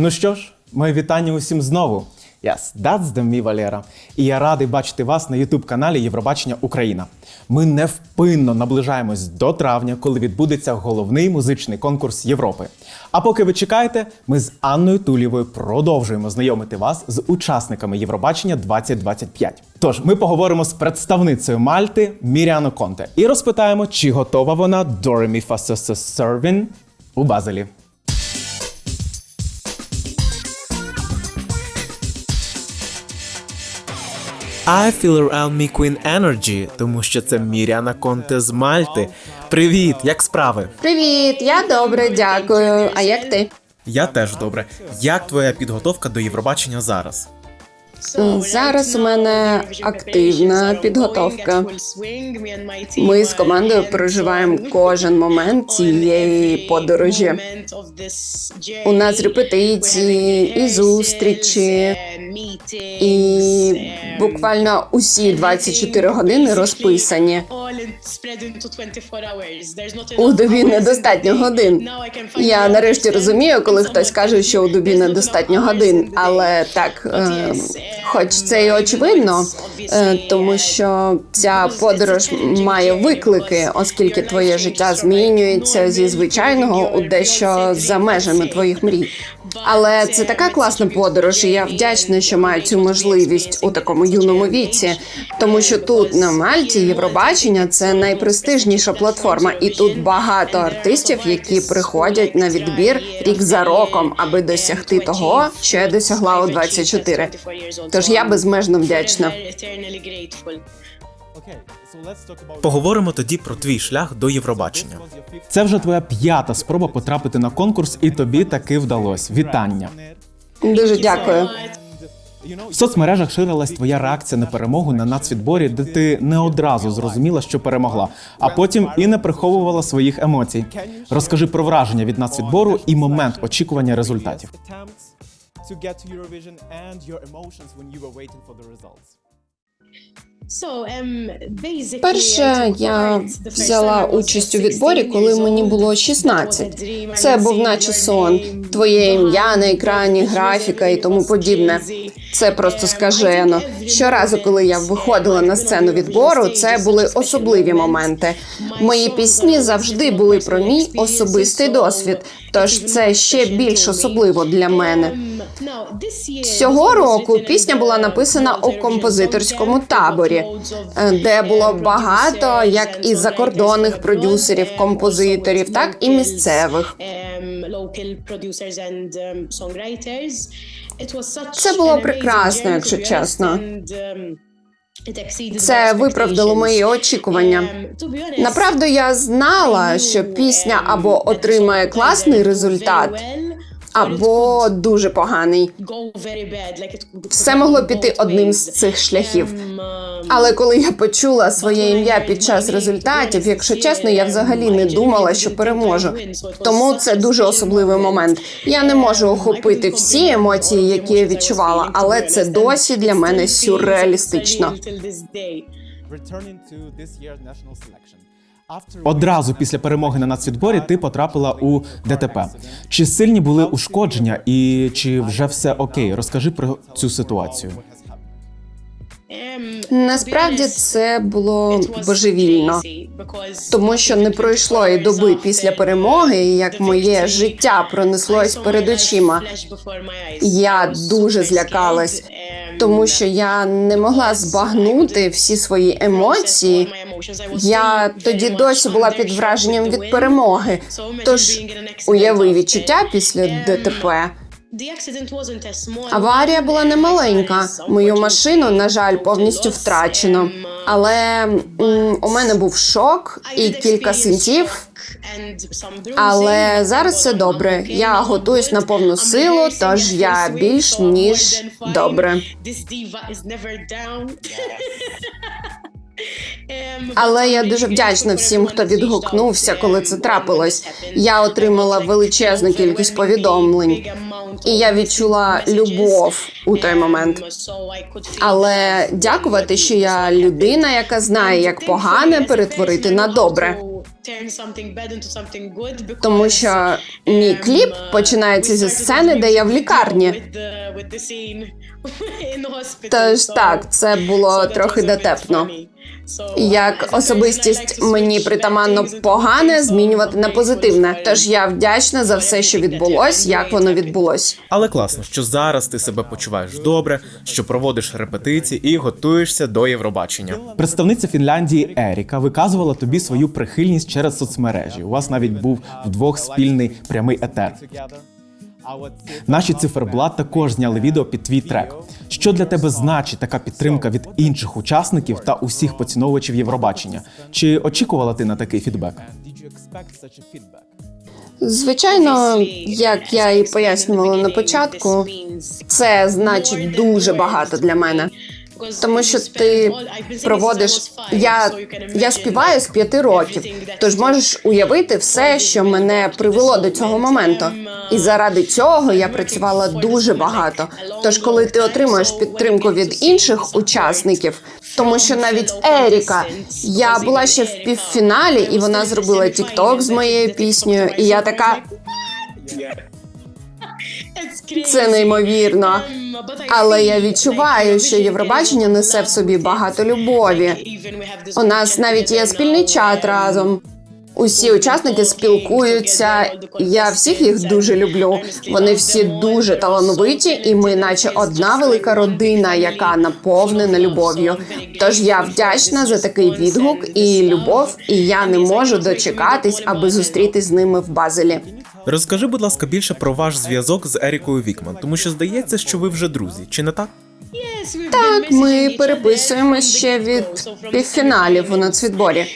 Ну що ж, моє вітання усім знову. Yes, that's the me, Валера. І я радий бачити вас на youtube каналі Євробачення Україна. Ми невпинно наближаємось до травня, коли відбудеться головний музичний конкурс Європи. А поки ви чекаєте, ми з Анною Тулєвою продовжуємо знайомити вас з учасниками Євробачення 2025. Тож ми поговоримо з представницею Мальти Міріано Конте і розпитаємо, чи готова вона до Ремі Сервін у Базелі. I feel around me Queen Energy, тому що це Міряна Конте з Мальти. Привіт, як справи? Привіт, я добре, дякую. А як ти? Я теж добре. Як твоя підготовка до Євробачення зараз? Зараз у мене активна підготовка. Ми з командою переживаємо кожен момент цієї подорожі. У нас репетиції і зустрічі, і буквально усі 24 години розписані. У добі недостатньо годин. Я нарешті розумію, коли хтось каже, що у добі недостатньо годин, але так, е, хоч це і очевидно, е, тому що ця подорож має виклики, оскільки твоє життя змінюється зі звичайного у дещо за межами твоїх мрій. Але це така класна подорож, і я вдячна, що маю цю можливість у такому юному віці, тому що тут на Мальті Євробачення це найпрестижніша платформа, і тут багато артистів, які приходять на відбір рік за роком, аби досягти того, що я досягла у 24. Тож я безмежно вдячна. Поговоримо тоді про твій шлях до Євробачення. Це вже твоя п'ята спроба потрапити на конкурс, і тобі таки вдалось. Вітання. Дуже дякую. В соцмережах ширилась твоя реакція на перемогу на нацвідборі, де ти не одразу зрозуміла, що перемогла, а потім і не приховувала своїх емоцій. Розкажи про враження від нацвідбору і момент очікування результатів. to get to Eurovision and your emotions when you were waiting for the results. Перше, я взяла участь у відборі, коли мені було 16. Це був наче сон. Твоє ім'я на екрані, графіка і тому подібне. Це просто скажено. Щоразу, коли я виходила на сцену відбору, це були особливі моменти. Мої пісні завжди були про мій особистий досвід. Тож це ще більш особливо для мене. Цього року пісня була написана у композиторському таборі, е, де було багато як і закордонних продюсерів, композиторів, так і місцевих. Це було прекрасно, якщо чесно. Це виправдало мої очікування. Направду я знала, що пісня або отримає класний результат, або дуже поганий. Все могло піти одним з цих шляхів. Але коли я почула своє ім'я під час результатів, якщо чесно, я взагалі не думала, що переможу. Тому це дуже особливий момент. Я не можу охопити всі емоції, які я відчувала, але це досі для мене сюрреалістично. Returning to this year's national selection. Одразу після перемоги на нацвідборі ти потрапила у ДТП. Чи сильні були ушкодження, і чи вже все окей? Розкажи про цю ситуацію. Насправді це було божевільно, тому що не пройшло і доби після перемоги, як моє життя пронеслось перед очима. Я дуже злякалась, тому що я не могла збагнути всі свої емоції. Я тоді досі була під враженням від перемоги. Тож уяви відчуття після ДТП. Аварія була немаленька. Мою машину, на жаль, повністю втрачено. Але м, у мене був шок і кілька синтів. Але зараз все добре. Я готуюсь на повну силу, тож я більш ніж добре. Але я дуже вдячна всім, хто відгукнувся, коли це трапилось. Я отримала величезну кількість повідомлень, і я відчула любов у той момент. Але дякувати, що я людина, яка знає, як погане перетворити на добре. Тому що мій кліп починається зі сцени, де я в лікарні. Тож так, це було трохи дотепно. Як особистість мені притаманно погане змінювати на позитивне. Тож я вдячна за все, що відбулось, як воно відбулось. Але класно, що зараз ти себе почуваєш добре, що проводиш репетиції і готуєшся до Євробачення. Представниця Фінляндії Еріка виказувала тобі свою прихильність через соцмережі. У вас навіть був вдвох спільний прямий етер. Наші циферблат також зняли відео під твій трек. Що для тебе значить така підтримка від інших учасників та усіх поціновувачів Євробачення? Чи очікувала ти на такий фідбек? Звичайно, як я і пояснювала на початку, це значить дуже багато для мене. Тому що ти проводиш я, я співаю з п'яти років, тож можеш уявити все, що мене привело до цього моменту. І заради цього я працювала дуже багато. Тож, коли ти отримуєш підтримку від інших учасників, тому що навіть Еріка, я була ще в півфіналі, і вона зробила тікток з моєю піснею, і я така. Це неймовірно. Але я відчуваю, що Євробачення несе в собі багато любові. У нас навіть є спільний чат разом. Усі учасники спілкуються. Я всіх їх дуже люблю. Вони всі дуже талановиті, і ми, наче одна велика родина, яка наповнена любов'ю. Тож я вдячна за такий відгук і любов, і я не можу дочекатись, аби зустрітись з ними в Базелі. Розкажи, будь ласка, більше про ваш зв'язок з Ерікою Вікман, тому що здається, що ви вже друзі, чи не так? Так, ми переписуємо ще від півфіналів у нацвідборі.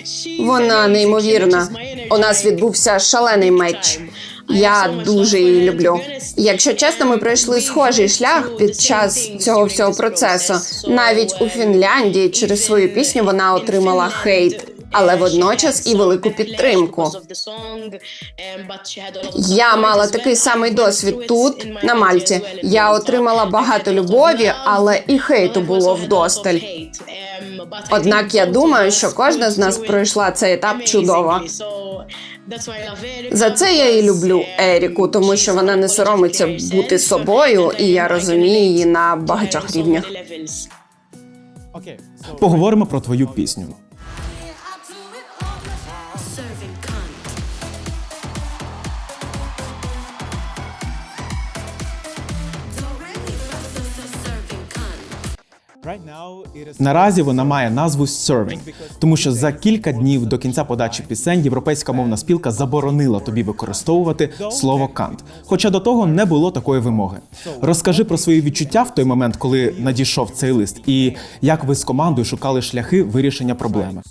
Вона неймовірна. У нас відбувся шалений матч. Я дуже її люблю. Якщо чесно, ми пройшли схожий шлях під час цього всього процесу. Навіть у Фінляндії через свою пісню вона отримала хейт, але водночас і велику підтримку. Я мала такий самий досвід тут, на Мальті. Я отримала багато любові, але і хейту було вдосталь. Однак я думаю, що кожна з нас пройшла цей етап чудово. За це я і люблю Еріку, тому що вона не соромиться бути собою, і я розумію її на багатьох рівнях. Поговоримо про твою пісню. Наразі вона має назву Serving, тому що за кілька днів до кінця подачі пісень європейська мовна спілка заборонила тобі використовувати слово кант. Хоча до того не було такої вимоги. Розкажи про свої відчуття в той момент, коли надійшов цей лист, і як ви з командою шукали шляхи вирішення проблеми.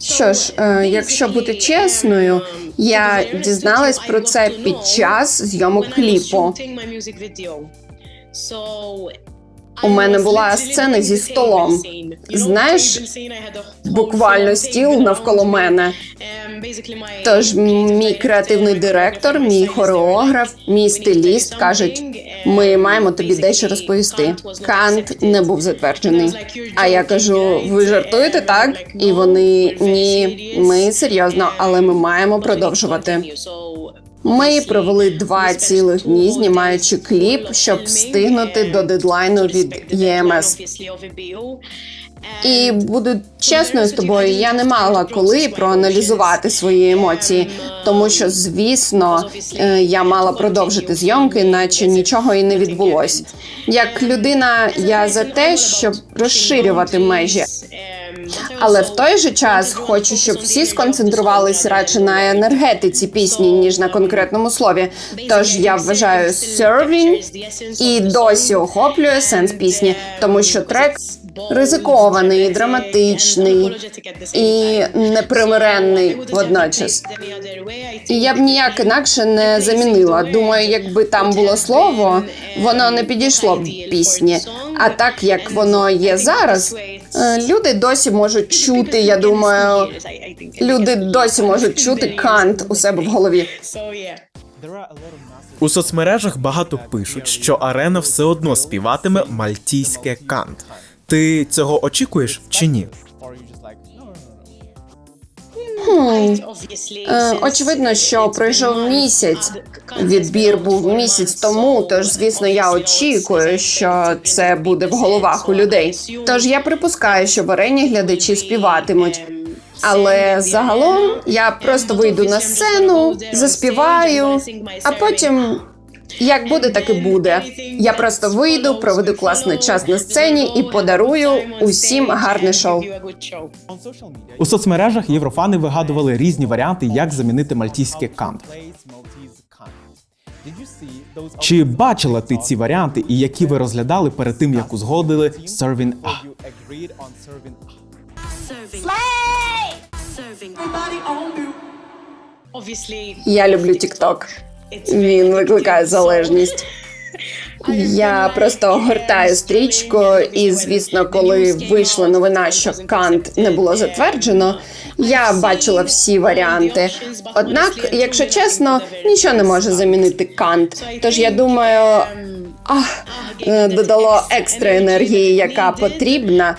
Що ж, е, якщо бути чесною, я дізналась про це під час зйомок кліпу. У мене була сцена зі столом. Знаєш, Буквально стіл навколо мене. Тож мій креативний директор, мій хореограф, мій стиліст кажуть: ми маємо тобі дещо розповісти. Кант не був затверджений. А я кажу: ви жартуєте так? І вони ні, ми серйозно, але ми маємо продовжувати. Ми провели два цілих дні, знімаючи кліп, щоб встигнути до дедлайну від ЄМС. І буду чесною з тобою, я не мала коли проаналізувати свої емоції, тому що, звісно, е, я мала продовжити зйомки, наче нічого і не відбулось. Як людина, я за те, щоб розширювати межі. Але в той же час хочу, щоб всі сконцентрувалися радше на енергетиці пісні, ніж на конкретному слові. Тож я вважаю serving і досі охоплює сенс пісні, тому що трек ризикований, драматичний і непримиренний водночас. І я б ніяк інакше не замінила. Думаю, якби там було слово, воно не підійшло б пісні. А так як воно є зараз, люди досі можуть чути. Я думаю, люди досі можуть чути кант у себе в голові. У соцмережах багато пишуть, що арена все одно співатиме мальтійське кант. Ти цього очікуєш чи ні? Е, Очевидно, що пройшов місяць. Відбір був місяць тому, тож звісно, я очікую, що це буде в головах у людей. Тож я припускаю, що варені глядачі співатимуть. Але загалом я просто вийду на сцену, заспіваю, а потім. Як буде, так і буде. Я просто вийду, проведу класний час на сцені і подарую усім гарне шоу. У соцмережах єврофани вигадували різні варіанти, як замінити мальтійське кант. Чи бачила ти ці варіанти і які ви розглядали перед тим, як узгодили serving. Serving. Я люблю TikTok. Він викликає залежність. Я просто огортаю стрічку, і звісно, коли вийшла новина, що кант не було затверджено, я бачила всі варіанти. Однак, якщо чесно, нічого не може замінити кант. Тож я думаю, ах, е, додало екстра енергії, яка потрібна,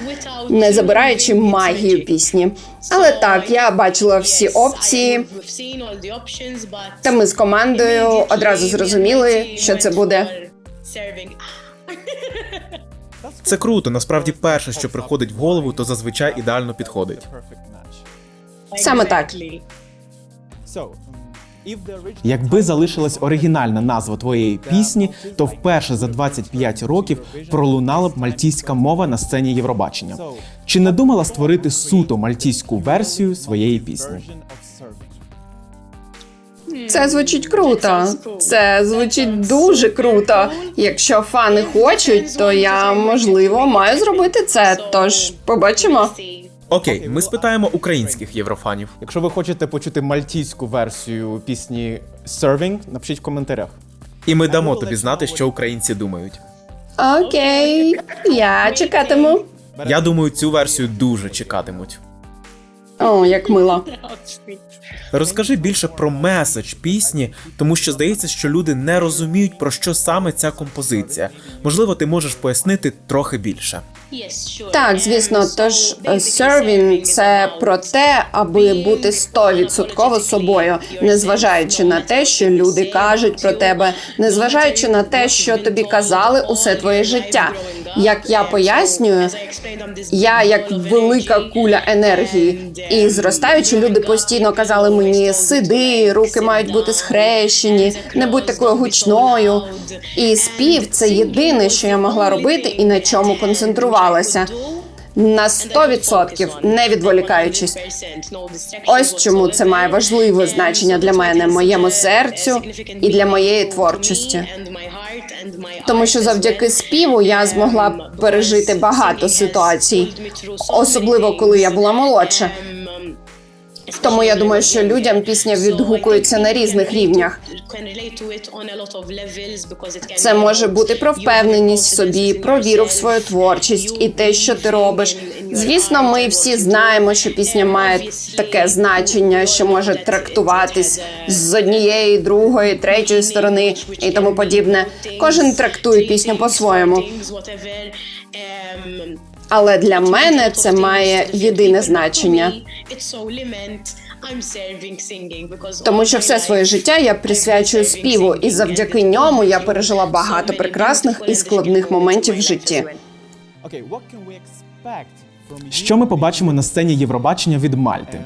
не забираючи магію пісні. Але так, я бачила всі опції, та ми з командою одразу зрозуміли, що це буде. Це круто. Насправді, перше, що приходить в голову, то зазвичай ідеально підходить. Саме так. Um, Якби залишилась оригінальна назва твоєї пісні, то вперше за 25 років пролунала б мальтійська мова на сцені Євробачення. Чи не думала створити суто мальтійську версію своєї пісні? Це звучить круто. Це звучить дуже круто. Якщо фани хочуть, то я можливо маю зробити це. Тож побачимо. Окей, ми спитаємо українських єврофанів. Якщо ви хочете почути мальтійську версію пісні Serving, напишіть в коментарях. І ми дамо тобі знати, що українці думають. Окей, я чекатиму. Я думаю, цю версію дуже чекатимуть. О, як мило. Розкажи більше про меседж пісні, тому що здається, що люди не розуміють про що саме ця композиція. Можливо, ти можеш пояснити трохи більше. Так, звісно, тож е, serving – це про те, аби бути стовідсотково собою, незважаючи на те, що люди кажуть про тебе, незважаючи на те, що тобі казали усе твоє життя. Як я пояснюю, я як велика куля енергії, і зростаючи, люди постійно казали мені: сиди, руки мають бути схрещені, не будь такою гучною. І спів це єдине, що я могла робити, і на чому концентрувалася. На 100%, не відволікаючись. Ось чому це має важливе значення для мене, моєму серцю і для моєї творчості. Тому що завдяки співу я змогла пережити багато ситуацій, особливо коли я була молодша. Тому я думаю, що людям пісня відгукується на різних рівнях. Це може бути про впевненість в собі, про віру в свою творчість і те, що ти робиш. Звісно, ми всі знаємо, що пісня має таке значення, що може трактуватись з однієї, другої, третьої сторони і тому подібне. Кожен трактує пісню по-своєму. Але для мене це має єдине значення. Тому що все своє життя я присвячую співу, і завдяки ньому я пережила багато прекрасних і складних моментів в житті. Що ми побачимо на сцені Євробачення від Мальти?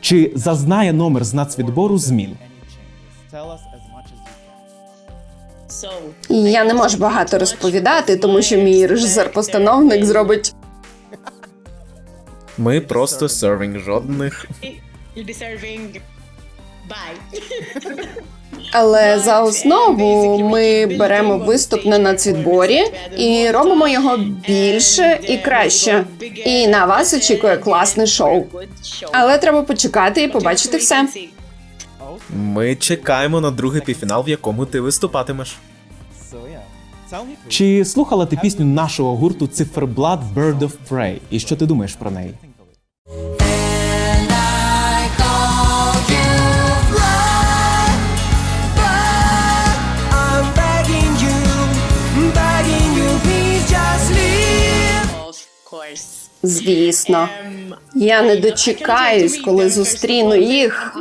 Чи зазнає номер з нацвідбору змін? І я не можу багато розповідати, тому що мій режисер-постановник зробить. Ми просто сервінг жодних. Але за основу ми беремо виступ на нацвідборі і робимо його більше і краще. І на вас очікує класне шоу. Але треба почекати і побачити все. Ми чекаємо на другий півфінал, в якому ти виступатимеш. Чи слухала ти пісню нашого гурту Циферблат Bird of Prey? І що ти думаєш про неї? Звісно. Я не дочекаюсь, коли зустріну їх.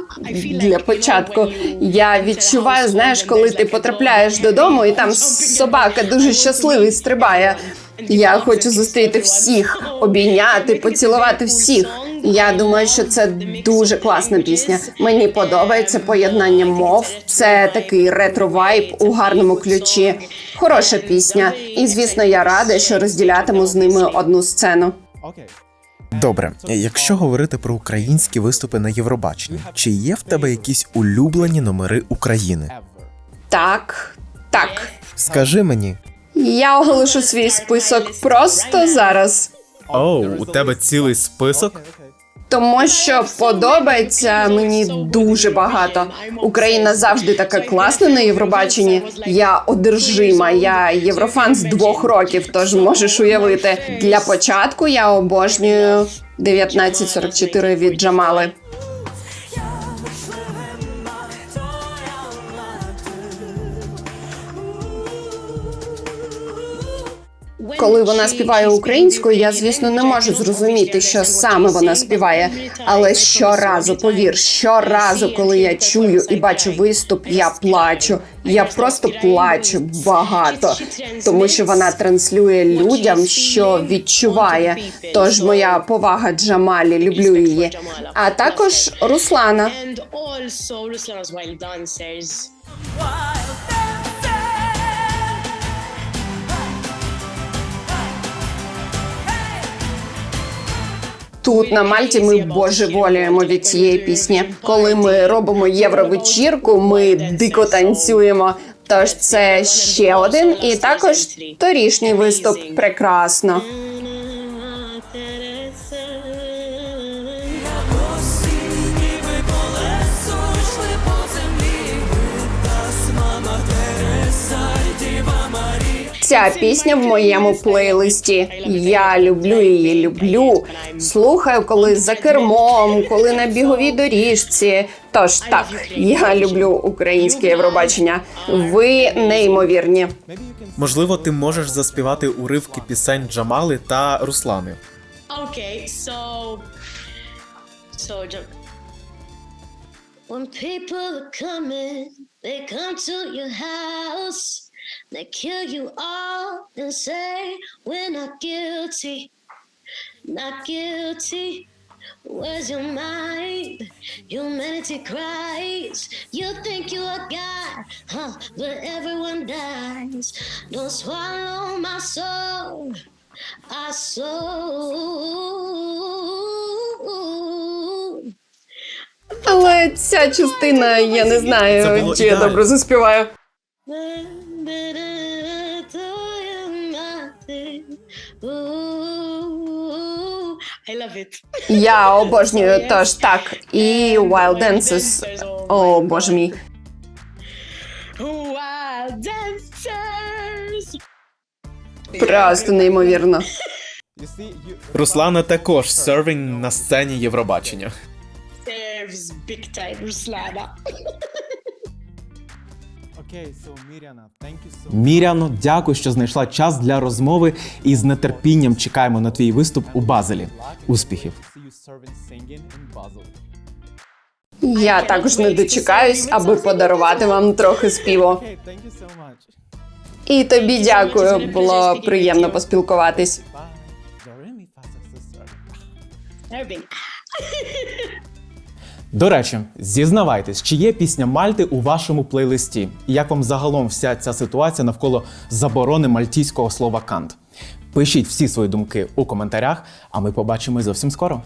Для початку я відчуваю, знаєш, коли ти потрапляєш додому, і там собака дуже щасливий стрибає. Я хочу зустріти всіх, обійняти, поцілувати всіх. Я думаю, що це дуже класна пісня. Мені подобається поєднання мов. Це такий ретро-вайб у гарному ключі. Хороша пісня. І звісно, я рада, що розділятиму з ними одну сцену. Добре, якщо говорити про українські виступи на Євробаченні, чи є в тебе якісь улюблені номери України? Так, так. Скажи мені. Я оголошу свій список просто зараз. Оу, у тебе цілий список? Тому що подобається мені дуже багато. Україна завжди така класна на Євробаченні. Я одержима. Я єврофан з двох років, тож можеш уявити. Для початку я обожнюю 1944 від Джамали. Коли вона співає українською, я звісно не можу зрозуміти, що саме вона співає. Але щоразу, повір, щоразу, коли я чую і бачу виступ, я плачу. Я просто плачу багато, тому що вона транслює людям, що відчуває. Тож моя повага Джамалі, люблю її. А також Руслана. Тут на Мальті ми божеволіємо від цієї пісні. Коли ми робимо євровечірку, ми дико танцюємо. Тож це ще один, і також торішній виступ. Прекрасно. Ця пісня в моєму плейлисті. Я люблю її, люблю. Слухаю, коли за кермом, коли на біговій доріжці. Тож так, я люблю українське Євробачення. Ви неймовірні. Можливо, ти можеш заспівати уривки пісень Джамали та Руслани. Okay, so so When people are coming, they come to your house. They kill you all and say, We're not guilty, not guilty. Where's your mind? Humanity cries. You think you are God, huh? But everyone dies. Don't swallow my soul, our soul. Але ця частина, я не знаю, чи я добре заспіваю. I love it. Я обожнюю, тож так. І Wild Dances. О, боже мій. Wild dancers. Просто неймовірно. Руслана також сервінг на сцені Євробачення. Serves big time Ruslana. Okay, so so Міряно, дякую, що знайшла час для розмови і з нетерпінням чекаємо на твій виступ у Базелі. Успіхів! Я також не дочекаюсь, аби подарувати вам трохи співу. І тобі дякую. Було приємно поспілкуватись. До речі, зізнавайтесь, чи є пісня Мальти у вашому плейлисті? І як вам загалом вся ця ситуація навколо заборони мальтійського слова кант? Пишіть всі свої думки у коментарях, а ми побачимось зовсім скоро.